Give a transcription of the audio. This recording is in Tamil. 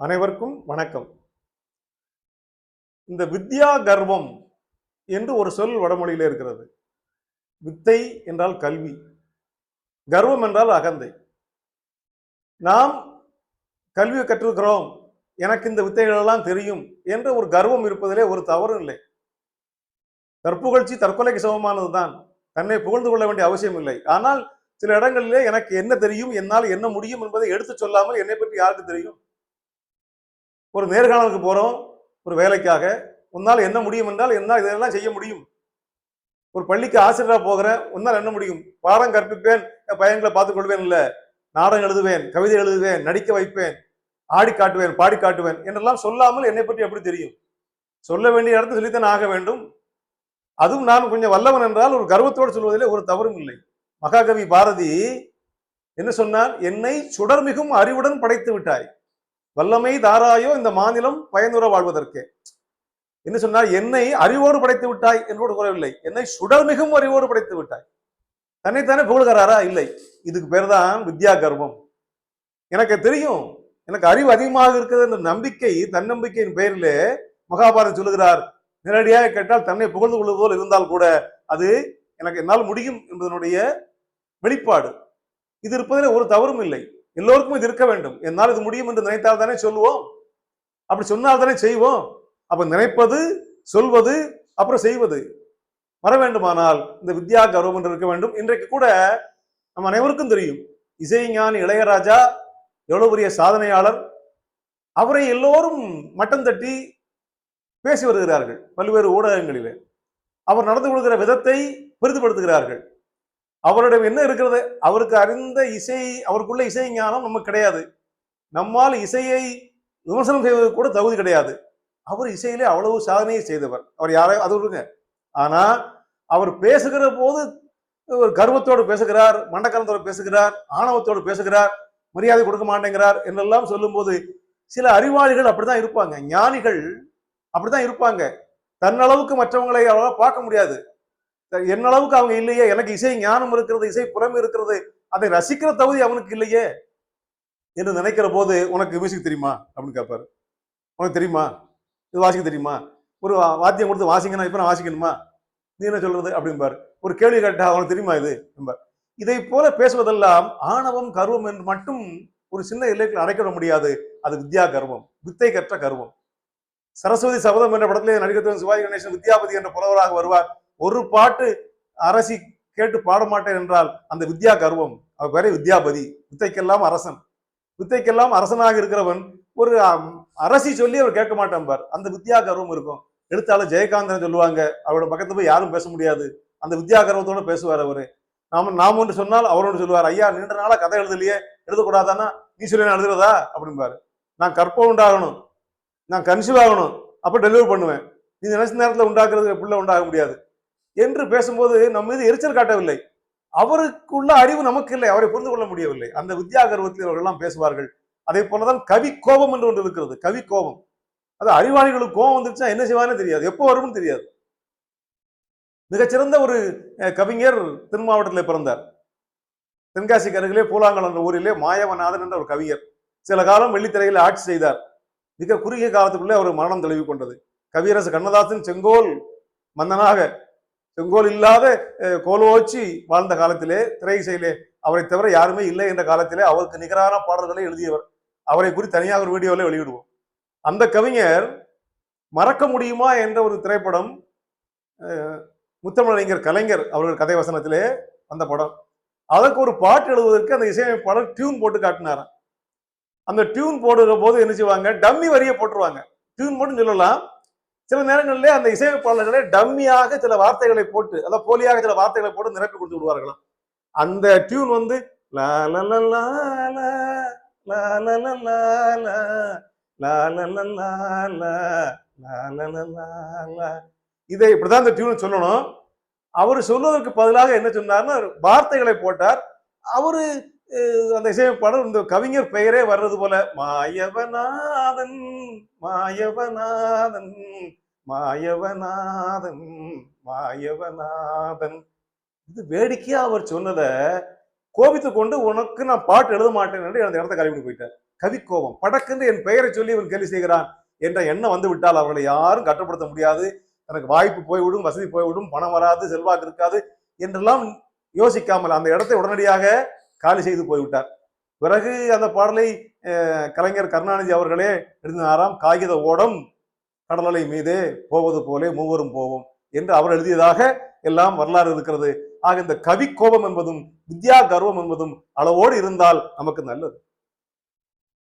அனைவருக்கும் வணக்கம். இந்த வித்யா கர்வம் என்று ஒரு சொல் வடமொழியில் இருக்கிறது. வித்தை என்றால் கல்வி கர்வம் என்றால் அகந்தை. நாம் கல்வியை கற்றிருக்கிறோம் எனக்கு இந்த வித்தைகளெல்லாம் தெரியும் என்ற ஒரு கர்வம் இருப்பதிலே ஒரு தவறும் இல்லை. தற்புகழ்ச்சி தற்கொலைக்கு சமமானதுதான் தன்னை புகழ்ந்து கொள்ள வேண்டிய அவசியம் இல்லை. ஆனால் சில இடங்களிலே எனக்கு என்ன தெரியும் என்னால் என்ன முடியும் என்பதை எடுத்து சொல்லாமல் என்னை பற்றி யாருக்கு தெரியும்? ஒரு நேர்காணலுக்கு போகிறோம் ஒரு வேலைக்காக உன்னால் என்ன முடியும் என்றால் என்னால் இதெல்லாம் செய்ய முடியும். ஒரு பள்ளிக்கு ஆசிரியராக போகிறேன் உன்னால் என்ன முடியும்? பாடம் கற்பிப்பேன் பையன்களை பார்த்துக் கொள்வேன் நாடகம் எழுதுவேன் கவிதை எழுதுவேன் நடிக்க வைப்பேன் ஆடி காட்டுவேன் பாடி காட்டுவேன் என்றெல்லாம் சொல்லாமல் என்னை பற்றி எப்படி தெரியும்? சொல்ல வேண்டிய இடத்துல சொல்லித்தான் ஆக வேண்டும். அதுவும் நான் கொஞ்சம் வல்லவன் என்றால் ஒரு கர்வத்தோடு சொல்வதிலே ஒரு தவறும் இல்லை. மகாகவி பாரதி என்ன சொன்னார்? என்னை சுடர்மிகும் அறிவுடன் படைத்து விட்டாய். வல்லமை தாராயோ இந்த மாநிலம் பயனுற வாழ்வதற்கு. என்ன சொன்னால் என்னை அறிவோடு படைத்து விட்டாய் என்போடு குறவில்லை. என்னை சுடர்மிகும் அறிவோடு படைத்து விட்டாய். தன்னைத்தானே புகழ்கிறாரா? இல்லை. இதுக்கு பேர் தான் வித்யா கர்வம் எனக்கு தெரியும். எனக்கு அறிவு அதிகமாக இருக்கிறது என்ற நம்பிக்கை தன்னம்பிக்கையின் பெயரிலே மகாபாரதம் சொல்லுகிறார். நேரடியாக கேட்டால் தன்னை புகழ்ந்து கொள்வது போல் இருந்தால் கூட அது எனக்கு என்னால் முடியும் என்பதனுடைய வெளிப்பாடு. இது இருப்பதில் ஒரு தவறும் இல்லை. எல்லோருக்கும் இது இருக்க வேண்டும். என்னால் இது முடியும் என்று நினைத்தால் தானே சொல்லுவோம்? அப்படி சொன்னால் தானே செய்வோம்? அப்ப நினைப்பது சொல்வது அப்புறம் செய்வது. வர வேண்டுமானால் இந்த வித்யா கௌரவம் என்று இருக்க வேண்டும். இன்றைக்கு கூட நம்ம அனைவருக்கும் தெரியும். இசைஞானி இளையராஜா எவ்வளவு பெரிய சாதனையாளர். அவரை எல்லோரும் மட்டம் தட்டி பேசி வருகிறார்கள் பல்வேறு ஊடகங்களிலே. அவர் நடந்து கொள்கிற விதத்தை பெரிதுபடுத்துகிறார்கள் அவரிடம் என்ன இருக்கிறது? அவருக்கு அறிந்த இசை அவருக்குள்ள இசை ஞானம் நமக்கு கிடையாது. நம்மால் இசையை விமர்சனம் செய்வதற்கு கூட தகுதி கிடையாது. அவர் இசையிலே அவ்வளவு சாதனையை செய்தவர். அவர் யாரையும் அது விடுங்க ஆனா அவர் பேசுகிற போது ஒரு கர்வத்தோடு பேசுகிறார் மண்டக்கலத்தோடு பேசுகிறார் ஆணவத்தோடு பேசுகிறார் மரியாதை கொடுக்க மாட்டேங்கிறார் என்றெல்லாம் சொல்லும்போது சில அறிவாளிகள் அப்படிதான் இருப்பாங்க. ஞானிகள் அப்படிதான் இருப்பாங்க. தன்னளவுக்கு மற்றவங்களை அவ்வளவா பார்க்க முடியாது. என்னளவுக்கு அவங்க இல்லையே? எனக்கு இசை ஞானம் இருக்கிறது இசை புறம் இருக்கிறது. அதை ரசிக்கிற தகுதி அவனுக்கு இல்லையே? என்று நினைக்கிற போது உனக்கு மியூசிக் தெரியுமா? அப்படின்னு கேட்பாரு உனக்கு தெரியுமா? இது வாசிக்க தெரியுமா? ஒரு வாத்தியம் கொடுத்து வாசிக்கணும் இப்போ நான் வாசிக்கணுமா? நீ என்ன சொல்றது? அப்படிம்பார். ஒரு கேள்வி கேட்டா அவனுக்கு தெரியுமா இது? என்பார். இதை போல பேசுவதெல்லாம் ஆணவம் கர்வம் என்று மட்டும் ஒரு சின்ன இலக்கில் அடைக்கிட முடியாது. அது வித்யா கர்வம் வித்தை கற்ற கர்வம். சரஸ்வதி சபதம் என்ற படத்திலே நடிகர் சிவாஜி கணேசன் வித்யாபதி என்ற புலவராக வருவார். ஒரு பாட்டு அரசி கேட்டு பாட மாட்டேன் என்றால் அந்த வித்யா கர்வம். அவர் பேரே வித்யாபதி. வித்தைக்கெல்லாம் அரசன். வித்தைக்கெல்லாம் அரசனாக இருக்கிறவன் ஒரு அரசி சொல்லி அவர் கேட்க மாட்டான் பார். அந்த வித்யா கர்வம் இருக்கும். எழுத்தாளர் ஜெயகாந்தன் சொல்லுவாங்க. அவரோட பக்கத்து போய் யாரும் பேச முடியாது. அந்த வித்யா கர்வத்தோட பேசுவார் அவரு. நாம நாம் ஒன்று சொன்னால் அவர் ஒன்று சொல்லுவார். ஐயா நீண்ட நாளா கதை எழுதலையே. எழுதக்கூடாதானா? நீ சொல்லி நான் எழுதுறதா? அப்படிம்பாரு. நான் கற்பம் உண்டாகணும் நான் கன்சீவ் ஆகணும். அப்ப டெலிவரி பண்ணுவேன். நீ நினைச்ச நேரத்தில் உண்டாக்குறது பிள்ளை உண்டாக முடியாது. என்று பேசும்போது நம் மீது எரிச்சல் காட்டவில்லை. அவருக்குள்ள அறிவு நமக்கு இல்லை அவரை புரிந்து கொள்ள முடியவில்லை. அந்த வித்யா கர்வத்தில் அவர்கள் பேசுவார்கள் அதே போலதான் கவி கோபம் என்று ஒன்று இருக்கிறது கவி கோபம். அது அறிவாளிகளுக்கு கோபம் வந்துருச்சுன்னா என்ன செய்வானே தெரியாது எப்போ வரும்னு தெரியாது. மிகச்சிறந்த ஒரு அஹ், கவிஞர் திருமாவட்டத்தில் பிறந்தார். தென்காசிக்கு அருகிலே பூலாங்கல் என்ற ஊரிலே மாயவநாதன் என்ற ஒரு கவிஞர். சில காலம் வெள்ளித்திரையில் ஆட்சி செய்தார். மிக குறுகிய காலத்துக்குள்ளே அவர் மரணம் தழுவி கொண்டது கவியரசு கண்ணதாசன் செங்கோல் மன்னனாக செங்கோல் இல்லாத கோலோச்சி வாழ்ந்த காலத்திலே திரை இசையிலே அவரை தவிர யாருமே இல்லை என்ற காலத்திலே அவருக்கு நிகரான பாடல்களை எழுதியவர். அவரை குறித்து தனியாக ஒரு வீடியோவில் வெளியிடுவோம். அந்த கவிஞர் மறக்க முடியுமா என்ற ஒரு திரைப்படம் முத்தமிழறிஞர் கலைஞர் அவர்கள் கதை வசனத்திலே வந்த படம். அதற்கு ஒரு பாட்டு எழுதுவதற்கு அந்த இசையமைப்பாளர் டியூன் போட்டு காட்டினாராம். அந்த டியூன் போடுற போது என்ன செய்வாங்க? டம்மி வரியை போட்டுருவாங்க. டியூன் மட்டும் சொல்லலாம் சில நேரங்களிலே அந்த இசையமைப்பாளர்களே டம்மியாக சில வார்த்தைகளை போட்டு அதாவது போலியாக சில வார்த்தைகளை போட்டு நிரப்பி கொடுத்து விடுவார்களாம் அந்த டியூன் வந்து இதை இப்படிதான் இந்த டியூன் சொல்லணும் அவர் சொல்வதற்கு பதிலாக என்ன சொன்னார்னா வார்த்தைகளை போட்டார் அவரு அந்த இசையமைப்பாளர் இந்த கவிஞர் பெயரே வர்றது போல மாயவநாதன் மாயவநாதன் மாயவநாதன் மாயவநாதன். இது வேடிக்கையா அவர் சொன்னதை கோபித்து கொண்டு உனக்கு நான் பாட்டு எழுத மாட்டேன் என்று அந்த இடத்த கழிவு போயிட்டார். கவிக்கோபம். படக்குன்னு படக்கென்று என் பெயரை சொல்லி இவன் கேள்வி செய்கிறான் என்ற எண்ணம் வந்து விட்டால் அவர்களை யாரும் கட்டுப்படுத்த முடியாது. எனக்கு வாய்ப்பு போய்விடும் வசதி போய்விடும் பணம் வராது செல்வாக்கு இருக்காது என்றெல்லாம் யோசிக்காமல் அந்த இடத்தை உடனடியாக காலி செய்து போய்விட்டார். பிறகு அந்த பாடலை கலைஞர் கருணாநிதி அவர்களே எழுதினாராம் காகித ஓடம் கடலலை மீதே போவது போலே மூவரும் போவோம் என்று அவர் எழுதியதாக எல்லாம் வரலாறு இருக்கிறது. ஆக இந்த கவி கோபம் என்பதும் வித்யா கர்வம் என்பதும் அளவோடு இருந்தால் நமக்கு நல்லது.